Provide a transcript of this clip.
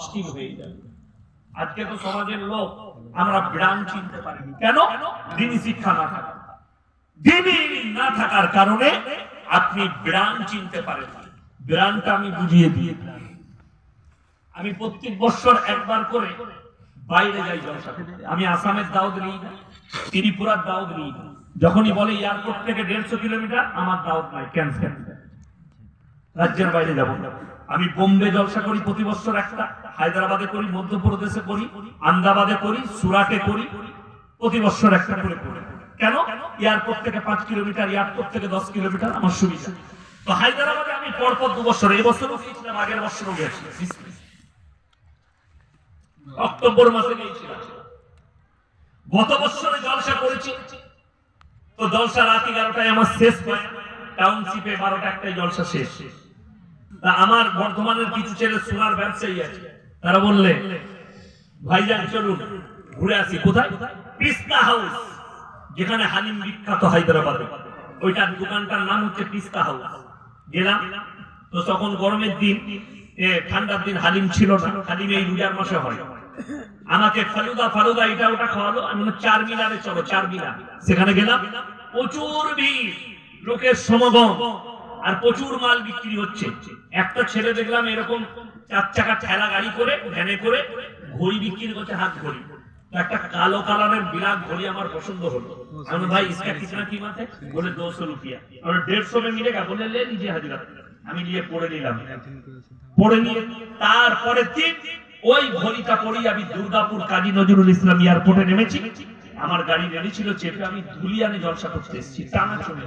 মুশকিল হয়ে যাবে। আজকে তো সমাজের লোক, আমরা ব্রাণ চিনতে পারিনি। কেন? দিনী শিক্ষা না থাকা দিনী না থাকার কারণে আপনি ব্রাণ চিনতে পারেন ব্রাণটা আমি বুঝিয়ে দিয়ে আমি প্রত্যেক বছর একবার করে বাইরে যাই আমি আসামের দাওয়াত নিই ত্রিপুরার দাওয়াত নিই যখনই বলে এয়ারপোর্ট থেকে দেড়শো কিলোমিটার, আমার দাওয়াত নাই, ক্যান্সেল। রাজ্যের বাইরে যাব। আমি বোম্বে জলসা করি প্রতি বছর একটা, হায়দ্রাবাদে করি মধ্যপ্রদেশে করি আন্দাবাদে করি, সুরাটে করি, প্রতি বছর একটা করে করি। কেন? এয়ারপোর্ট থেকে পাঁচ কিলোমিটার, এয়ারপোর্ট থেকে দশ কিলোমিটার আমার সুবিধা। তো হায়দ্রাবাদে আমি পরপর দু বছর, এই বছরও গিয়েছিলাম, আগের বছরও গেছি অক্টোবর মাসে গিয়েছিলাম। গত বছরে জলসা করেছি। তো জলসা রাত এগারোটায় আমার শেষ হয়। টাউনশিপে বারোটা একটাই জলসা শেষ। আমার বর্ধমানের কিছু ছেলে সোনার ব্যবসায়ী আছে, তারা বললে, ভাইজান, চলুন, ঘুরে আসি, কোথায়? পিস্তা হাউস, যেখানে হালিম বিখ্যাত হায়দ্রাবাদে। ওইটার দোকানটার নাম হচ্ছে পিস্তা হাউস। গেলাম, তো তখন গরমের দিন ঠান্ডার দিন হালিম ছিল না, হালিম এই রোজার মাসে হয়। আমাকে ফালুদা ফালুদা এটা ওটা খাওয়ালো, আমি চার মিনারে চলো, চার মিনার। সেখানে গেলাম, প্রচুর ভিড়। লোকের সমাগম আর প্রচুর মাল বিক্রি হচ্ছে। একটা ছেলে দেখলাম এরকম চার চাকা ঠেলা গাড়ি করে ভ্যানে করে ঘড়ি বিক্রি করছে হাত ঘড়ি। একটা কালো কালারের বিরাট ঘড়ি আমার পছন্দ হলো। আমি ভাই ইসকা বলে রুপিয়া বলে লে নিজে হাজিরা আমি নিয়ে পড়ে নিলাম। পড়ে নিয়ে তারপরে দিন ওই ঘড়িটা পরেই আমি দুর্গাপুর কাজী নজরুল ইসলাম এয়ারপোর্টে নেমেছি। আমার গাড়ি গাড়ি ছিল চেপে আমি ধুলিয়ানে জলসা করতে এসেছি টানা চলে।